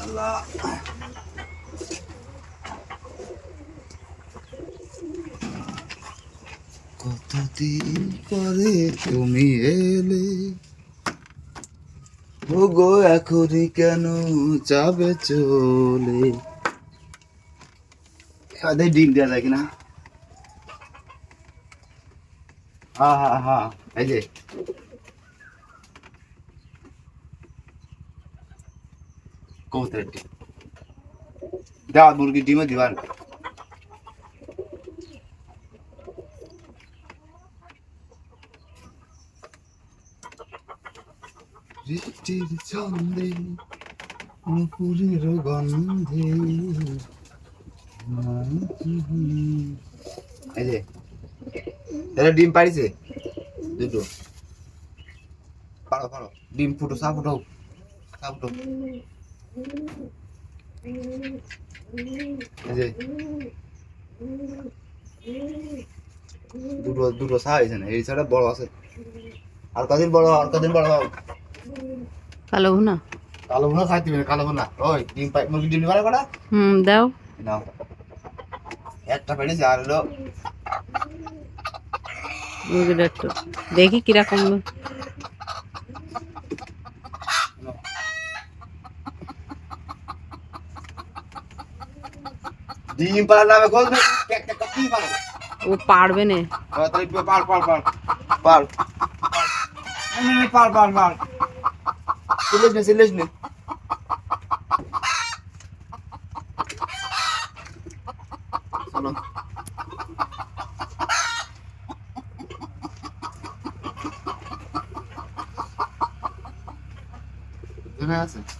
আল্লাহ কতদিন পরে তুমি এলে? গো এখনই কেন যাবে চলে? আদে ডিম দেওয়া যায় কিনা? হ্যাঁ হ্যাঁ হ্যাঁ এই যে। কবুতরের ডিম দেওয়া মুরগির ডিমও দিবার বৃষ্টির ছন্দে নুপুরের গন্ধে এই যে এরা ডিম পাড়িছে দুটো পাড়ো পাড়ো ডিম ফুটো সা ফুটো সা ফুটো যে দুটো দুটো না? এই ছাড়া বড় আছে। আর কদিন বড় আর কদিন বড় হোক কালো ভুনা? কালো ভুনা খাইতে হবে কালো ভুনা। ওই ডিম পাই মুরগি ডিম পারে কটা? হুম দাও। নাও। একটা পেড়েছে আর হলো। মুরগিটা একটু দেখি কীরকম। ডিম পাড়ার নামে খোঁজ নেই একটা কি পারে ও পারবে না তাহলে পার পার পার পার পার পার পার সিলেস নে সিলেস নে চলো এখানে আছে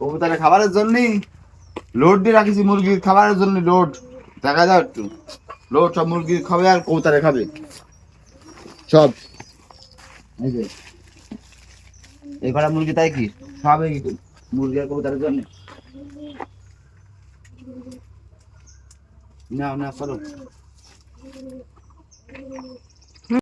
কবুতরের খাবারের জন্যই লোড দিয়ে রাখিছি, মুরগির খাবারের জন্য লোড। দেখা যাও একটু। লোড সব মুরগি খাবে আর কবুতরে খাবে। সব। এই যে। এই কটা মুরগি তাই কি? খাবে কি মুরগি আর কবুতরের জন্য? না না চলো।